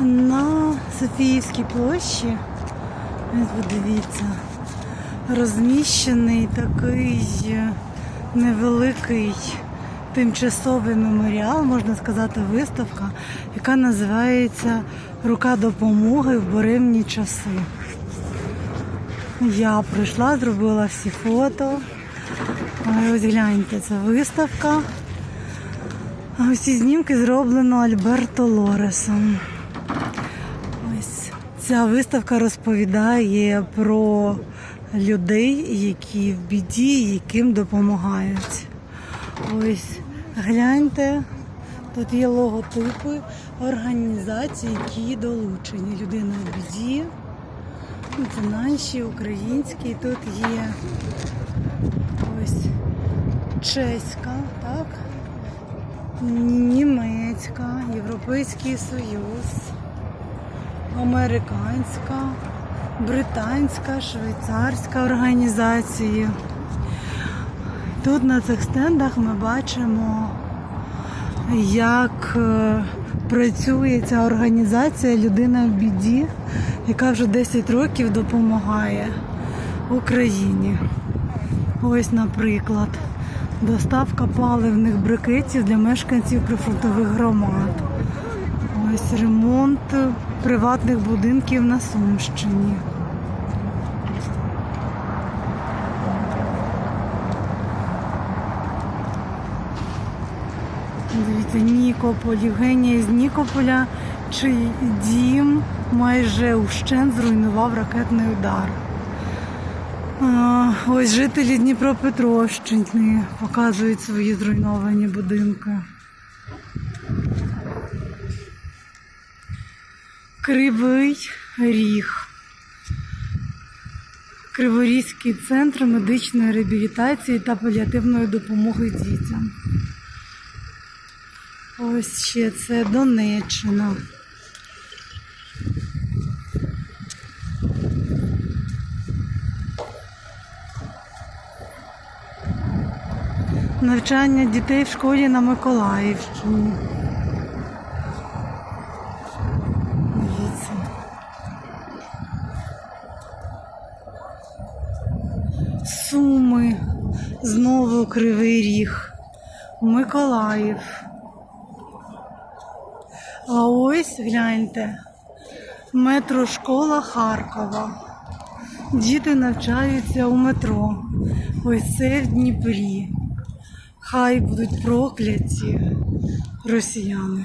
На Софіївській площі, ось подивіться, розміщений такий невеликий тимчасовий меморіал, можна сказати, виставка, яка називається Рука допомоги в буремні часи. Я прийшла, зробила всі фото. Ось гляньте, це виставка. А ці знімки зроблено Альберто Лоресом. Ця виставка розповідає про людей, які в біді, яким допомагають. Ось гляньте, тут є логотипи організацій, які долучені. Людина в біді. Це наші, українські. Тут є ось чеська, так? Німецька, Європейський Союз, американська, британська, швейцарська організації. Тут на цих стендах ми бачимо, як е, працює ця організація Людина в біді, яка вже 10 років допомагає Україні. Ось, наприклад, доставка паливних брикетів для мешканців прифронтових громад. Ось ремонт приватних будинків на Сумщині. Дивіться, Нікополь, Євгенія з Нікополя, чий дім майже ущен зруйнував ракетний удар. Ось жителі Дніпропетровщини показують свої зруйновані будинки. Кривий ріг. Криворізький центр медичної реабілітації та паліативної допомоги дітям. Ось ще це Донеччина. Навчання дітей в школі на Миколаївщині. Суми, знову Кривий Ріг, Миколаїв. А ось гляньте, метрошкола Харкова. Діти навчаються у метро. Ось це в Дніпрі. Хай будуть прокляті росіяни.